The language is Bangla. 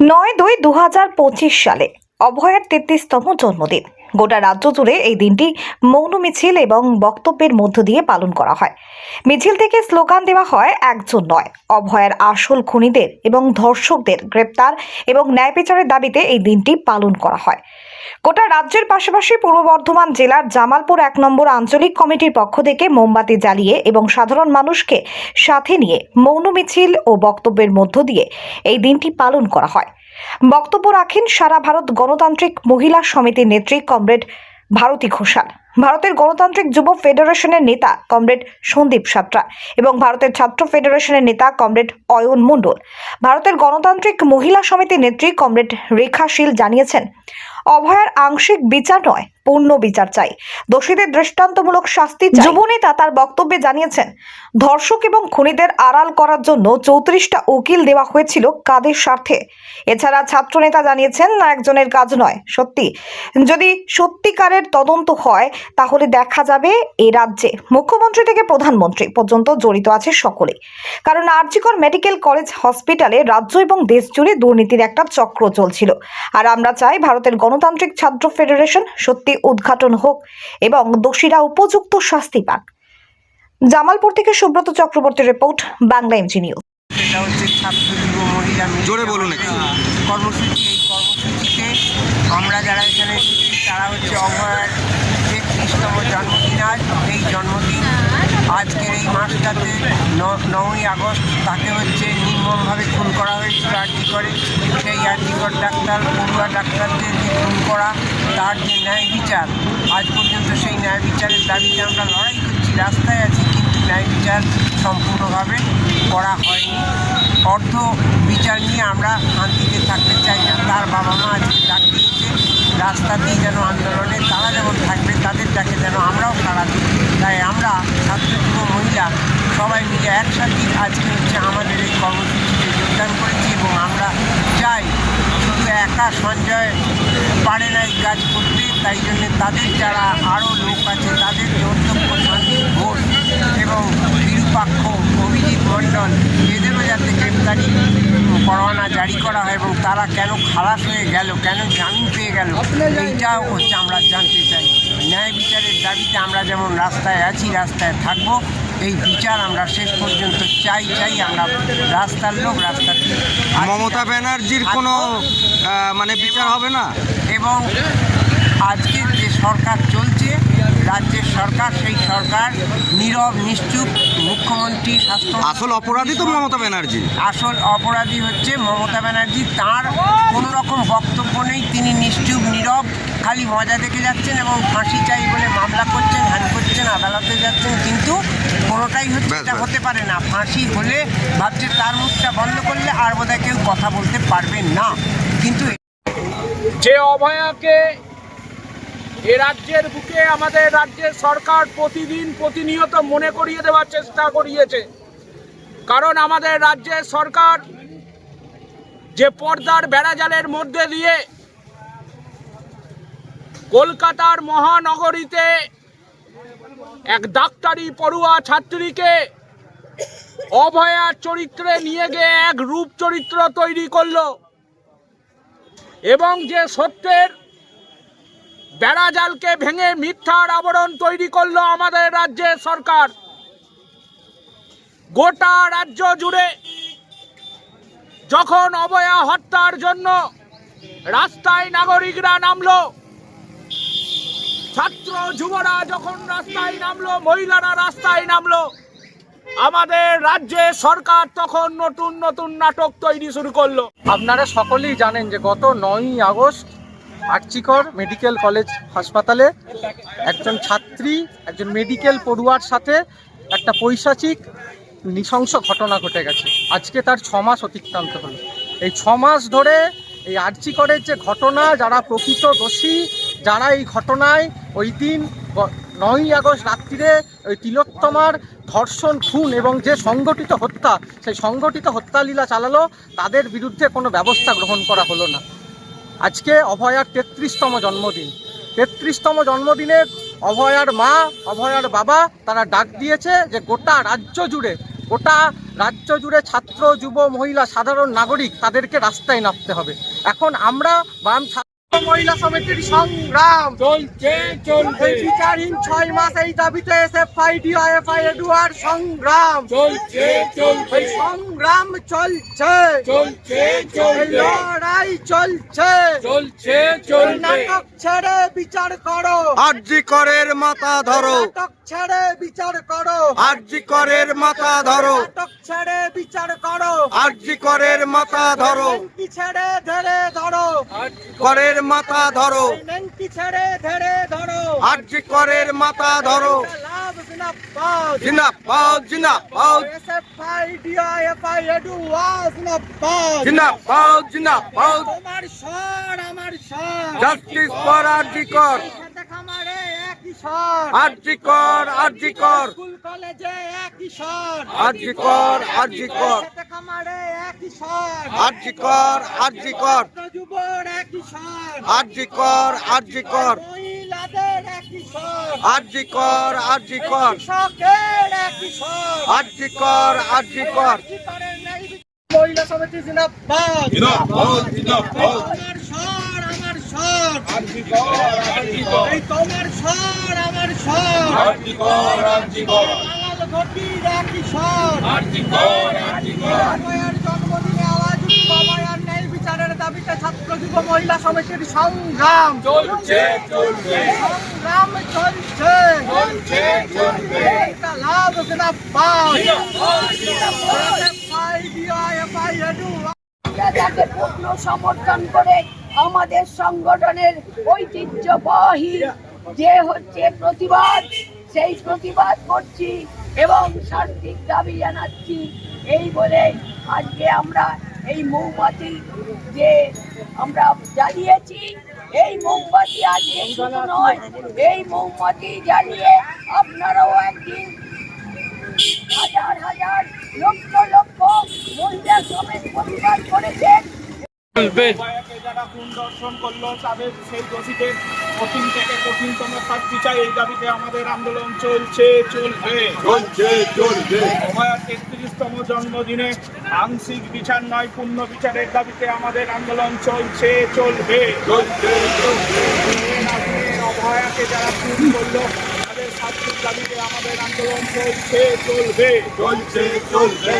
নয় দুই দু সালে অভয়ের তেত্রিশতম জন্মদিন। গোটা রাজ্য জুড়ে এই দিনটি মৌন মিছিল এবং বক্তব্যের মধ্য দিয়ে পালন করা হয়। মিছিল থেকে স্লোগান দেওয়া হয়, একজন নয়। অভয়ের আসল খুনিদের এবং ধর্ষকদের গ্রেপ্তার এবং ন্যায় বিচারের দাবিতে এই দিনটি পালন করা হয়। গোটা রাজ্যের পাশাপাশি পূর্ব বর্ধমান জেলার জামালপুর এক নম্বর আঞ্চলিক কমিটির পক্ষ থেকে মোমবাতি জ্বালিয়ে এবং সাধারণ মানুষকে সাথে নিয়ে মৌন মিছিল ও বক্তব্যের মধ্য দিয়ে এই দিনটি পালন করা হয়। বক্তব্য রাখেন সারা ভারত গণতান্ত্রিক মহিলা সমিতির নেত্রী কমরেড ভারতী ঘোষাল। ভারতের গণতান্ত্রিক যুব ফেডারেশনের নেতা কমরেড সন্দীপ সাত্রা এবং ভারতের ছাত্র ফেডারেশনের নেতা কমরেড অয়ন মণ্ডল। ভারতের গণতান্ত্রিক মহিলা সমিতির নেত্রী কমরেড রেখা শীল জানিয়েছেন অভয়ার আংশিক বিচার নয়, পূর্ণ বিচার চাই। দোষীদের দৃষ্টান্তমূলক শাস্তি যুবনেতা তার বক্তব্যে জানিয়েছেন, ধর্ষক এবং খুনিদের আড়াল করার জন্য চৌত্রিশটা উকিল দেওয়া হয়েছিল কাদের স্বার্থে। এছাড়া ছাত্রনেতা জানিয়েছেন, না একজনের কাজ নয়। সত্যি, যদি সত্যিকারের তদন্ত হয়, তাহলে দেখা যাবে এ রাজ্যে মুখ্যমন্ত্রী থেকে প্রধানমন্ত্রী পর্যন্ত জড়িত আছে সকলেই কারণ আরজিকর মেডিকেল কলেজ হসপিটালে রাজ্য এবং দেশ জুড়ে দুর্নীতির একটা চক্র চলছিল। আর আমরা চাই ভারতের গণতান্ত্রিক ছাত্র ফেডারেশন সত্যি উদ্ঘাটন হোক এবং দোষীরা উপযুক্ত শাস্তি পাক। জামালপুর থেকে সুব্রত চক্রবর্তী রিপোর্ট বাংলা ইঞ্জিনিয়ার এটা হচ্ছে ছাত্র যুব মহিলা জোরে বলুন কর্মসূচি এই কর্মসূচিতে আমরা যারা এখানে তারা হচ্ছে অভয়ার তেত্রিশতম জন্মদিন আজ এই জন্মদিন আজকের এই মাসটাতে নয়ই আগস্ট, তাকে হচ্ছে নির্মমভাবে খুন করা হয়েছিল করে সেই আরজিকর ডাক্তার, পড়ুয়া ডাক্তারদের যে খুন করা, তার যে ন্যায় বিচার, আজ পর্যন্ত সেই ন্যায় বিচারের দাবিতে আমরা লড়াই করছি, রাস্তায় আছি, কিন্তু ন্যায় বিচার সম্পূর্ণভাবে করা হয়নি। অর্থ বিচার নিয়ে আমরা শান্তিতে থাকতে চাই না। তার বাবা মা আজকে ডাক দিয়েছে রাস্তা দিয়ে যেন আন্দোলনে তারা যেমন থাকবে তাদের ডাকে যেন আমরাও সাড়া দিই। তাই আমরা ছাত্র যুব মহিলা সবাই মিলে একসাথেই আজকে হচ্ছে আমাদের এই কর্মসূচিতে যোগদান করেছি এবং আমরা চাই শুধু একা সঞ্জয় পারে না এই কাজ করতে, তাই জন্য তাদের যারা আরও লোক আছে তাদের যে এবং বিরূপাক্ষ অভিজিৎ মণ্ডল। এদেরও যাতে গ্রেপ্তারি পরোয়ানা জারি করা হয় এবং তারা কেন খালাস হয়ে গেল কেন জামিন পেয়ে গেল এইটাও হচ্ছে আমরা জানতে চাই। ন্যায় বিচারের দাবিতে আমরা যেমন রাস্তায় আছি রাস্তায় থাকব এই বিচার আমরা শেষ পর্যন্ত চাই চাই আমরা রাস্তার লোক রাস্তার মমতা ব্যানার্জির কোনো মানে বিচার হবে না? এবং আজকে যে সরকার চলছে রাজ্যের সরকার সেই সরকার নীরব নিশ্চুপ মুখ্যমন্ত্রী স্বাস্থ্য আসল অপরাধী তো মমতা ব্যানার্জি। আসল অপরাধী হচ্ছে মমতা ব্যানার্জি। তার কোনো রকম বক্তব্য নেই। তিনি নিশ্চুপ নীরব খালি মজা দেখে যাচ্ছেন এবং ফাঁসি চাই বলে মামলা করছেন হ্যান করছেন আদালতে যাচ্ছেন। কিন্তু কোনোটাই হচ্ছে এটা হতে পারে না। ফাঁসি হলে ভাবছে তার মুখটা বন্ধ করলে আর বোধহয় কেউ কথা বলতে পারবে না। কিন্তু যে অভয়াকে এ রাজ্যের বুকে আমাদের রাজ্যের সরকার প্রতিদিন প্রতিনিয়ত মনে করিয়ে দেওয়ার চেষ্টা করিয়েছে। কারণ আমাদের রাজ্যের সরকার যে পর্দার বেড়াজালের মধ্যে দিয়ে কলকাতার মহানগরীতে এক ডাক্তারি পড়ুয়া ছাত্রীকে অভয়ার চরিত্রে নিয়ে গিয়ে এক রূপ চরিত্র তৈরি করল। এবং যে সত্যের বেড়াজালকে ভেঙে মিথ্যার আবরণ তৈরি করল আমাদের রাজ্যের সরকার। গোটা রাজ্য জুড়ে যখন অবয়া হত্যার জন্য রাস্তায় নাগরিকরা নামলো, ছাত্র যুবরা যখন রাস্তায় নামলো, মহিলারা রাস্তায় নামলো, আমাদের রাজ্যে সরকার তখন নতুন নতুন নাটক তৈরি শুরু করল। আপনারা সকলেই জানেন যে গত নয়ই আগস্ট আর্চিকর মেডিকেল কলেজ হাসপাতালে একজন ছাত্রী, একজন মেডিকেল পড়ুয়ার সাথে একটা পৈশাচিক নৃশংস ঘটনা ঘটে গেছে। আজকে তার ছ মাস অতিক্রান্ত হলো। এই ছ মাস ধরে এই আর্চিকরের যে ঘটনা, যারা প্রকৃত দোষী, যারা এই ঘটনায় ওই দিন নয়ই আগস্ট রাত্রিরে ওই তিলোত্তমার ধর্ষণ, খুন এবং যে সংগঠিত হত্যা, সেই সংগঠিত হত্যালীলা চালালো, তাদের বিরুদ্ধে কোনো ব্যবস্থা গ্রহণ করা হলো না। আজকে অভয়ার তেত্রিশতম জন্মদিন। তেত্রিশতম জন্মদিনে অভয়ার মা, অভয়ার বাবা তারা ডাক দিয়েছে যে গোটা রাজ্য জুড়ে, গোটা রাজ্য জুড়ে ছাত্র, যুব, মহিলা, সাধারণ নাগরিক তাদেরকে রাস্তায় নামতে হবে। এখন আমরা বাম মহিলা সমিতির সংগ্রাম। চলছে এই বিচারহীন ছয় মাস এই দাবিতে এসে ফাই ডিআইএফআই এডুয়ার সংগ্রাম। চলছে এই সংগ্রাম চলছে। চলছে এই লড়াই চলছে। চলছে এই নাটক ছেড়ে বিচার করো। আরজি করের মাথা ধরো। নাটক ছেড়ে বিচার করো। আরজি করের মাথা ধরো। নাটক ছেড়ে বিচার করো। আরজি করের মাথা ধরো। ছেড়ে ধরে ধরো। করের মাথা ধরো। ছেড়ে ধরে ধরো। আরজি করের মাথা ধরো। লাভ বিনা পাও জিনা পাও জিনা পাও এসএফআই ডিআইএফআই এডু ওয়াজ না পাও জিনা পাও জিনা পাও তোমার স্বর আমার স্বর। জাস্টিস ফর আরজি কর। আরজি কর আরজি কর। স্কুল কলেজে একই স্বর। আরজি কর আরজি কর। আরজি কর আরজি কর আরজি কর আরজি কর আরজি কর আরজি কর স্বর আরজি কর আরজি কর মহিলা সমিতি জিন্দাবাদ তোমার স্বর আমার স্বর বাঙাল ঘটির একই অভয়ার জন্মদিনে আওয়াজ উঠব অভয়ার ন্যায় বিচারের দাবিতে ছাত্র যুব মহিলা সমিতির সংগ্রাম। চলছে চলছে। সংগ্রাম চলছে। চলছে লাভ ডিআইএফআই তাকে পূর্ণ সমর্থন করে আমাদের সংগঠনের ঐতিহ্যবাহী যে হচ্ছে প্রতিবাদ সেই প্রতিবাদ করছি এবং শাস্তির দাবি জানাচ্ছি। এই বলে আজকে আমরা এই মৌমাছি যে আমরা জ্বালিয়েছি এই মোমবাতি আজকে শুধু নয় এই মোমবাতি জ্বালিয়ে আপনারাও একদিন হাজার হাজার লক্ষ লক্ষ মহিলা সমেত প্রতিবাদ করেছেন। যারা দর্শন করল তাদের সেই দোষীদের কঠিন থেকে কঠিনতম শাস্তি চাই। এই দাবিতে আমাদের আন্দোলন চলছে চলবে। চলছে চলবে। তেত্রিশতম জন্মদিনে আংশিক বিচার নয় পূর্ণ বিচারের দাবিতে আমাদের আন্দোলন চলছে চলবে। অভয়াকে যারা খুন করল তাদের শাস্তির দাবিতে আমাদের আন্দোলন চলছে চলবে। চলছে চলবে।